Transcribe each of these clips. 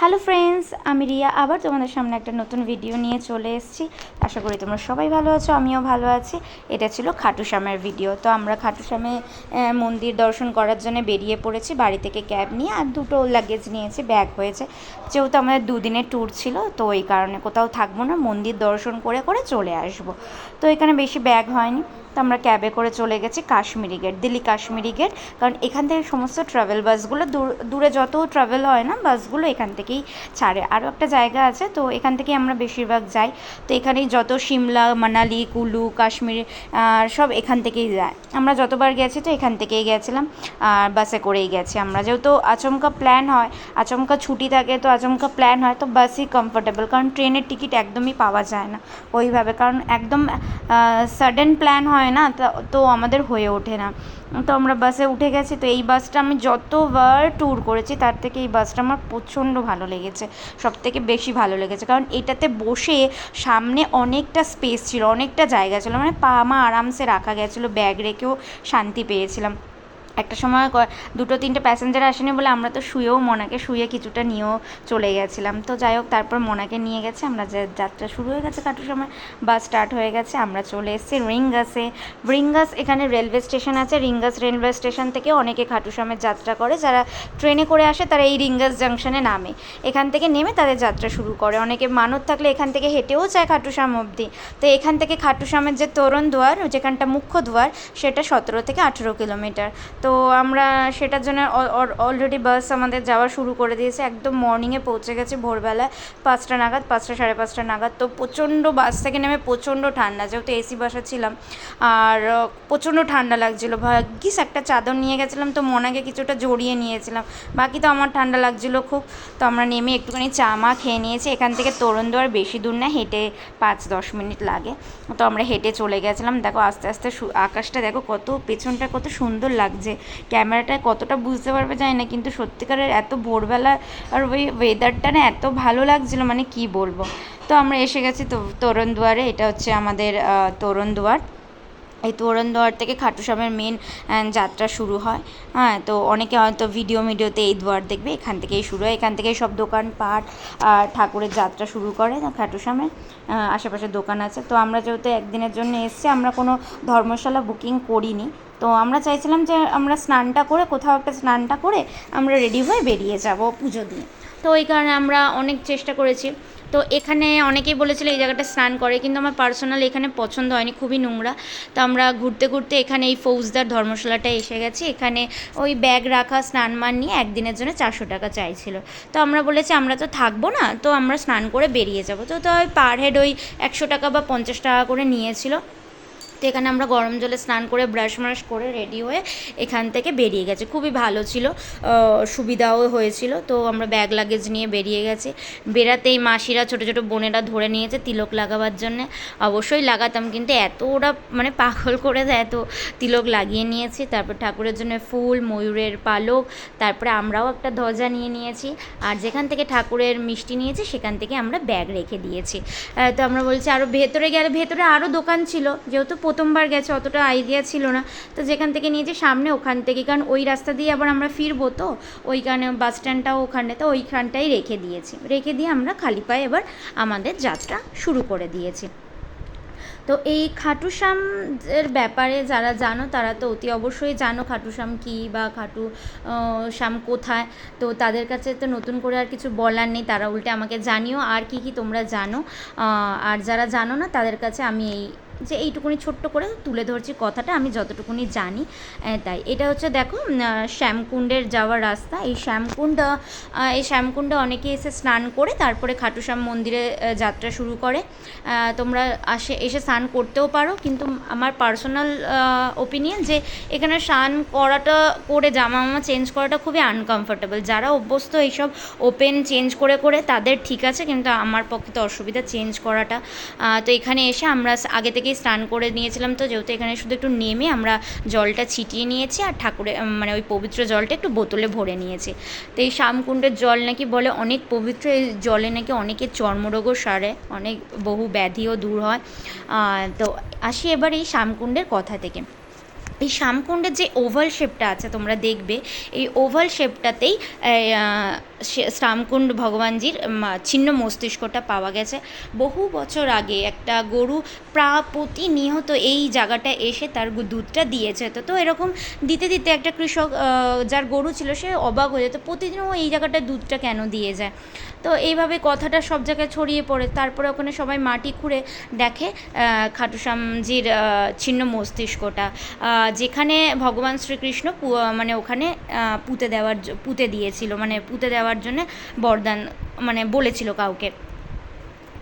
Hello friends, আমি রিয়া। আবার তোমাদের সামনে একটা নতুন ভিডিও নিয়ে চলে এসেছি। আশা করি তোমরা সবাই ভালো আছো, আমিও ভালো আছি। এটা ছিল খাটুশ্যামের ভিডিও তো আমরা খাটুশ্যামে মন্দির দর্শন করার জন্য বেরিয়ে পড়েছি। বাড়ি থেকে ক্যাব নিয়ে আর দুটো লাগেজ নিয়েছি ব্যাগ হয়েছে। যেহেতু আমাদের দুদিনের ট্যুর ছিল, তো ওই কারণে কোথাও থাকব না। মন্দির দর্শন করে করে চলে আসব। তো এখানে বেশি ব্যাগ হয়নি। তো আমরা ক্যাবে করে চলে গেছি কাশ্মীরি গেট, দিল্লি কাশ্মীরি গেট। কারণ এখান থেকে সমস্ত ট্রাভেল বাসগুলো দূর- যত ট্রাভেল হয় না, বাসগুলো এখান থেকেই ছাড়ে। আরও একটা জায়গা আছে, তো এখান থেকেই আমরা বেশিরভাগ যাই। তো এখানেই যত সিমলা, মানালি, কুলু, কাশ্মীর সব এখান থেকেই যায়। আমরা যতবার গেছি তো এখান থেকেই গেছিলাম, আর বাসে করেই গেছি আমরা। যেহেতু আচমকা প্ল্যান হয়, আচমকা ছুটি থাকে, তো আচমকা প্ল্যান হয়, তো বাসই কমফোর্টেবল কারণ ট্রেনের টিকিট একদমই পাওয়া যায় না ওইভাবে। কারণ একদম সাডেন প্ল্যান হয় না, তা- তো আমাদের হয়ে ওঠে না। তো আমরা বাসে উঠে গেছি, তো এই বাসটা আমি যতবার ট্যুর করেছি, তার থেকে এই বাসটা আমার প্রচণ্ড ভালো লেগেছে সব থেকে বেশি ভালো লেগেছে। কারণ এটাতে বসে সামনে অনেকটা স্পেস ছিল, অনেকটা জায়গা ছিল মানে পা মা আরামসে রাখা গেছিল ব্যাগ রেখেও শান্তি পেয়েছিলাম। একটা সময় দুটো, তিনটে প্যাসেঞ্জার আসেনি বলে আমরা তো শুয়েও মনাকে শুয়ে কিছুটা নিয়েও চলে গেছিলাম। তো যাই হোক, তারপর মোনাকে নিয়ে গেছে। আমরা যে যাত্রা শুরু হয়ে গেছে কাটুর সময় বাস স্টার্ট হয়ে গেছে, আমরা চলে এসেছি রিঙ্গাসে। রিঙ্গাস এখানে রেলওয়ে স্টেশন আছে। রিঙ্গাস রেলওয়ে স্টেশন থেকে অনেকে খাটুশ্যামের যাত্রা করে। যারা ট্রেনে করে আসে, তারা এই রিঙ্গাস জাংশনে নামে। এখান থেকে নেমে তাদের যাত্রা শুরু করে। অনেকে মানত থাকলে এখান থেকে হেঁটেও যায় খাটুশ্যাম অবধি। তো এখান থেকে খাটুশ্যামের যে তোরণ দুয়ার, যেখানটা মুখ্য দুয়ার, সেটা সতেরো থেকে আঠেরো কিলোমিটার। তো আমরা সেটার জন্য অলরেডি বাস আমাদের যাওয়া শুরু করে দিয়েছে। একদম মর্নিংয়ে পৌঁছে গেছে ভোরবেলা পাঁচটা নাগাদ, পাঁচটা সাড়ে পাঁচটা নাগাদ। তো প্রচণ্ড বাস থেকে নেমে প্রচণ্ড ঠান্ডা, যেহেতু এসি বাসা ছিলাম। আর প্রচণ্ড ঠান্ডা লাগছিল। ভাগ্যিস একটা চাদর নিয়ে গেছিলাম, তো মনাকে কিছুটা জড়িয়ে নিয়েছিলাম। বাকি তো আমার ঠান্ডা লাগছিল খুব। তো আমরা নেমে একটুখানি চা, মা খেয়ে নিয়েছি। এখান থেকে তরুণদুয়ার বেশি দূর না, হেঁটে পাঁচ, দশ মিনিট লাগে। তো আমরা হেঁটে চলে গেছিলাম। দেখো আস্তে আস্তে আকাশটা দেখো কত, পেছনটা কত সুন্দর লাগছে। ক্যামেরাটায় কতটা বুঝতে পারবে জানি না কিন্তু সত্যিকারের এত ভোরবেলা আর ওই ওয়েদারটা না এত ভালো লাগছিল মানে কি বলব। তো আমরা এসে গেছি তো তোরণদুয়ারে এটা হচ্ছে আমাদের আহ, তোরণদুয়ার এই তোরণদুয়ার থেকে খাটুশ্যামের মেন যাত্রা শুরু হয়। হ্যাঁ তো অনেকে হয়তো ভিডিও মিডিওতে এই দুয়ার দেখবে এখান থেকেই শুরু হয়। এখান থেকেই সব দোকানপাট আর ঠাকুরের যাত্রা শুরু করে খাটুশ্যামের আহ, আশেপাশে দোকান আছে। তো আমরা যেহেতু একদিনের জন্য এসেছি আমরা কোনো ধর্মশালা বুকিং করিনি। তো আমরা চাইছিলাম যে আমরা স্নানটা করে কোথাও একটা স্নানটা করে আমরা রেডি হয়ে বেরিয়ে যাব পুজো দিয়ে। তো ওই কারণে আমরা অনেক চেষ্টা করেছি। তো এখানে অনেকেই বলেছিল এই জায়গাটা স্নান করে, কিন্তু আমার পার্সোনাল এখানে পছন্দ হয়নি, খুবই নোংরা। তো আমরা ঘুরতে ঘুরতে এখানে এই ফৌজদার ধর্মশালাটা এসে গেছি। এখানে ওই ব্যাগ রাখা স্নান মান নিয়ে একদিনের জন্য চারশো টাকা চাইছিল। তো আমরা বলেছি, আমরা তো থাকব না, তো আমরা স্নান করে বেরিয়ে যাব। তো তো ওই পার হেড ওই একশো টাকা বা পঞ্চাশ টাকা করে নিয়েছিল। তো এখানে আমরা গরম জলে স্নান করে ব্রাশ ম্রাশ করে রেডি হয়ে এখান থেকে বেরিয়ে গেছে। খুবই ভালো ছিল সুবিধাও হয়েছিল। তো আমরা ব্যাগ লাগেজ নিয়ে বেরিয়ে গেছি। বেরাতেই মাসিরা ছোটো ছোটো বোনেরা ধরে নিয়েছে তিলক লাগাবার জন্যে। অবশ্যই লাগাতাম কিন্তু এত ওরা মানে পাগল করে দেয়, এত তিলক লাগিয়ে নিয়েছি। তারপর ঠাকুরের জন্য ফুল, ময়ূরের পালক, তারপরে আমরাও একটা ধ্বজা নিয়ে নিয়েছি। আর যেখান থেকে ঠাকুরের মিষ্টি নিয়েছি, সেখান থেকে আমরা ব্যাগ রেখে দিয়েছি। তো আমরা বলছি আরও ভেতরে গেলে, ভেতরে আরও দোকান ছিল, যেহেতু প্রথমবার গেছে, অতটা আইডিয়া ছিল না। তো যেখান থেকে নিয়েছি সামনে ওখান থেকে, কারণ ওই রাস্তা দিয়ে আবার আমরা ফিরবো তো, ওইখানে বাস স্ট্যান্ডটাও ওখানে, তো ওইখানটাই রেখে দিয়েছি। রেখে দিয়ে আমরা খালি পায়ে এবার আমাদের যাত্রা শুরু করে দিয়েছি। তো এই খাটুশ্যাম এর ব্যাপারে যারা জানো, তারা তো অতি অবশ্যই জানো খাটুশ্যাম কী বা খাটু শ্যাম কোথায়। তো তাদের কাছে তো নতুন করে আর কিছু বলার নেই, তারা উল্টে আমাকে জানিও আর কি কি তোমরা জানো। আর যারা জানো না, তাদের কাছে আমি এই যে এইটুকুনি ছোট্ট করে তুলে ধরছি কথাটা, আমি যতটুকুনি জানি তাই। এটা হচ্ছে দেখো শ্যামকুণ্ডের যাওয়ার রাস্তা। এই শ্যামকুণ্ড এই শ্যামকুণ্ডে অনেকে এসে স্নান করে, তারপরে খাটুশ্যাম মন্দিরে যাত্রা শুরু করে। তোমরা আসে, এসে স্নান করতেও পারো, কিন্তু আমার পার্সোনাল ওপিনিয়ন যে এখানে স্নান করাটা করে জামা মামা চেঞ্জ করাটা খুবই আনকমফোর্টেবল যারা অভ্যস্ত এইসব ওপেন চেঞ্জ করে করে, তাদের ঠিক আছে, কিন্তু আমার পক্ষে তো অসুবিধা চেঞ্জ করাটা। তো এখানে এসে আমরা আগে আগে থেকেই স্নান করে নিয়েছিলাম তো, যেহেতু এখানে শুধু একটু নেমে আমরা জলটা ছিটিয়ে নিয়েছি আর ঠাকুরের মানে ওই পবিত্র জলটা একটু বোতলে ভরে নিয়েছি। তো এই শামকুণ্ডের জল নাকি বলে অনেক পবিত্র, এই জলে নাকি অনেকে চর্মরোগও সারে, অনেক বহু ব্যাধিও দূর হয়। তো আসি এবার এই শামকুণ্ডের কথা থেকে। এই শামকুণ্ডের যে ওভাল শেপটা আছে, তোমরা দেখবে, এই ওভাল শেপটাতেই শ্রামকুণ্ড ভগবানজির ছিন্ন মস্তিষ্কটা পাওয়া গেছে। বহু বছর আগে একটা গরু প্রা প্রতিনিয়ত এই জায়গাটা এসে তার দুধটা দিয়েছে। তো তো এরকম দিতে দিতে একটা কৃষক যার গরু ছিল, সে অবাক হয়ে যেত প্রতিদিন ও এই জায়গাটায় দুধটা কেন দিয়ে যায়? তো এইভাবে কথাটা সব জায়গায় ছড়িয়ে পড়ে। তারপরে ওখানে সবাই মাটি খুঁড়ে দেখে খাটুশ্যামজির ছিন্ন মস্তিষ্কটা। যেখানে ভগবান শ্রীকৃষ্ণ মানে ওখানে পুঁতে দেওয়ার পুঁতে দিয়েছিল মানে পুঁতে দেওয়ার জন্যে বরদান মানে বলেছিল কাউকে।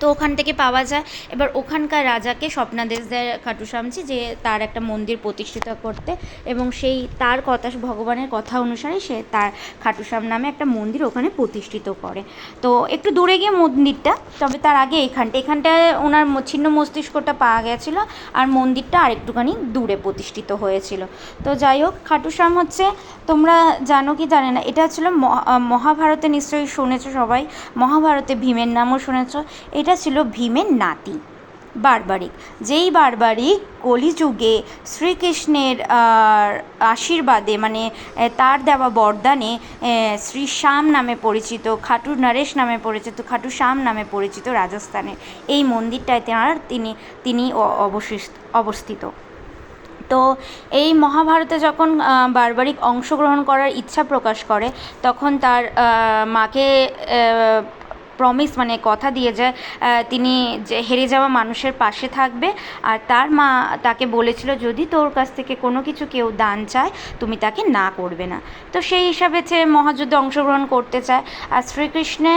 তো ওখান থেকে পাওয়া যায়। এবার ওখানকার রাজাকে স্বপ্নাদেশ দেয় খাটুশ্যামজি যে তার একটা মন্দির প্রতিষ্ঠিত করতে এবং সেই তার কথা, ভগবানের কথা অনুসারে সে তার খাটুশ্যাম নামে একটা মন্দির ওখানে প্রতিষ্ঠিত করে। তো একটু দূরে গিয়ে মন্দিরটা, তবে তার আগে এখানটা এখানটায় ওনার ছিন্ন মস্তিষ্কটা পাওয়া গেছিল আর মন্দিরটা আরেকটুখানি দূরে প্রতিষ্ঠিত হয়েছিল। তো যাই হোক খাটুশ্যাম হচ্ছে, তোমরা জানো কি জানে না, এটা ছিল মহা- মহাভারতে নিশ্চয়ই শুনেছো সবাই, মহাভারতে ভীমের নামও শুনেছো, এটা ছিল ভীমের নাতি, বারবারিক। যেই বারবারিক কলিযুগে শ্রীকৃষ্ণের আশীর্বাদে মানে তার দেওয়া বরদানে শ্রী শ্যাম নামে পরিচিত, খাটু নরেশ নামে পরিচিত, খাটু শ্যাম নামে পরিচিত রাজস্থানের এই মন্দিরটায় তার তিনি তিনি অবস্থিত। তো এই মহাভারতে যখন বারবারিক অংশগ্রহণ করার ইচ্ছা প্রকাশ করে, তখন তার মাকে প্রমিস মানে কথা দিয়ে যায় তিনি যে হেরে যাওয়া মানুষের পাশে থাকবে। আর তার মা তাকে বলেছিল, যদি তোর কাছ থেকে কোনো কিছু কেউ দান চায়, তুমি তাকে না করবে না। তো সেই হিসাবে সে মহাযুদ্ধে অংশগ্রহণ করতে চায়। আর শ্রীকৃষ্ণে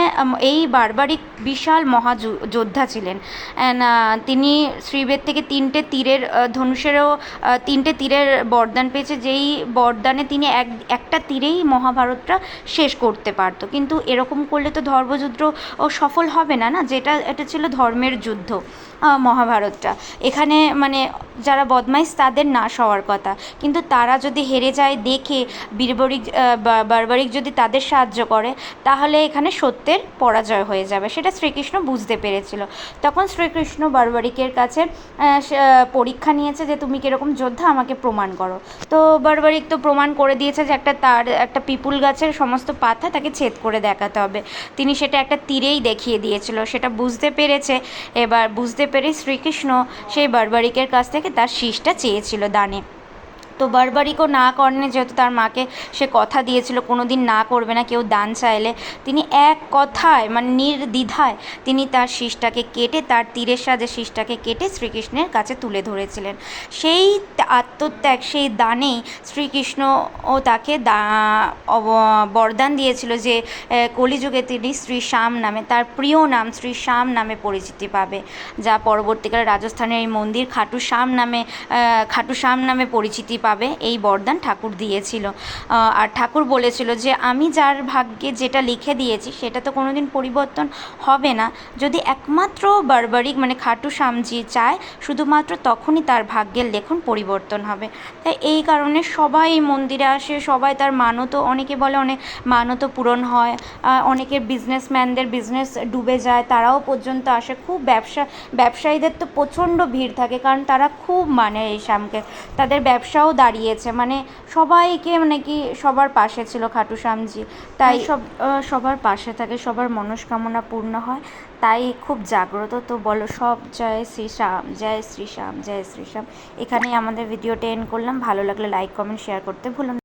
এই বারবারিক বিশাল মহাযোদ্ধা ছিলেন। তিনি শ্রীবেদ থেকে তিনটে তীরের ধনুষেরও তিনটে তীরের বরদান পেয়েছে। যেই বরদানে তিনি এক, একটা তীরেই মহাভারতটা শেষ করতে পারতো। কিন্তু এরকম করলে তো ধর্মযুদ্ধ ও সফল হবে না না? যেটা, এটা ছিল ধর্মের যুদ্ধ মহাভারতটা। এখানে মানে যারা বদমাইশ তাদের নাশ হওয়ার কথা। কিন্তু তারা যদি হেরে যায় দেখে বীরবরিক বারবারিক যদি তাদের সাহায্য করে, তাহলে এখানে সত্যের পরাজয় হয়ে যাবে। সেটা শ্রীকৃষ্ণ বুঝতে পেরেছিল। তখন শ্রীকৃষ্ণ বারবারিকের কাছে পরীক্ষা নিয়েছে যে তুমি কীরকম যোদ্ধা, আমাকে প্রমাণ করো। তো বারবারিক তো প্রমাণ করে দিয়েছে যে একটা তার, একটা পিপুল গাছের সমস্ত পাতা তাকে ছেদ করে দেখাতে হবে। তিনি সেটা একটা তীরেই দেখিয়ে দিয়েছিল। সেটা বুঝতে পেরেছে। এবার বুঝতে পেরে শ্রীকৃষ্ণ সেই বারবারিকের কাছ থেকে তার শীষটা চেয়েছিল দানে। তো বারবারিকও না করেনি যেহেতু তার মাকে সে কথা দিয়েছিল কোনো দিন না করবে না, কেউ দান চাইলে। তিনি এক কথায় মানে নির্দ্বিধায় তিনি তার শীষটাকে কেটে, তার তীরের সাজে শীষটাকে কেটে শ্রীকৃষ্ণের কাছে তুলে ধরেছিলেন। সেই আত্মত্যাগ, সেই দানেই শ্রীকৃষ্ণ ও তাকে দা বরদান দিয়েছিল যে কলিযুগে তিনি শ্রী শ্যাম নামে, তার প্রিয় নাম শ্রী শ্যাম নামে পরিচিতি পাবে, যা পরবর্তীকালে রাজস্থানের এই মন্দির খাটু শ্যাম নামে খাটু শ্যাম নামে পরিচিতি পাবে। এই বরদান ঠাকুর দিয়েছিল। আর ঠাকুর বলেছিল যে, আমি যার ভাগ্যে যেটা লিখে দিয়েছি, সেটা তো কোনোদিন পরিবর্তন হবে না। যদি একমাত্র বারবারিক মানে খাটু শ্যামজি চায়, শুধুমাত্র তখনই তার ভাগ্যের লেখন পরিবর্তন হবে। তাই এই কারণে সবাই মন্দিরে আসে, সবাই তার মানতও অনেকে বলে অনেক মানতও পূরণ হয় অনেকের বিজনেসম্যানদের বিজনেস ডুবে যায়, তারাও পর্যন্ত আসে। খুব ব্যবসা, ব্যবসায়ীদের তো প্রচণ্ড ভিড় থাকে, কারণ তারা খুব মানে এই শ্যামকে তাদের ব্যবসাও দাঁড়িয়েছে। মানে সবাইকে মানে কি সবার পাশে ছিল খাটু শ্যামজি। তাই সব সবার পাশে থাকে সবার মনস্কামনা পূর্ণ হয়। তাই খুব জাগ্রত। তো বলো সব জয় শ্রী শ্যাম জয় শ্রী শ্যাম জয় শ্রী শ্যাম। এখানেই আমাদের ভিডিওটা এন্ড করলাম। ভালো লাগলে লাইক কমেন্ট শেয়ার করতে ভুলো না।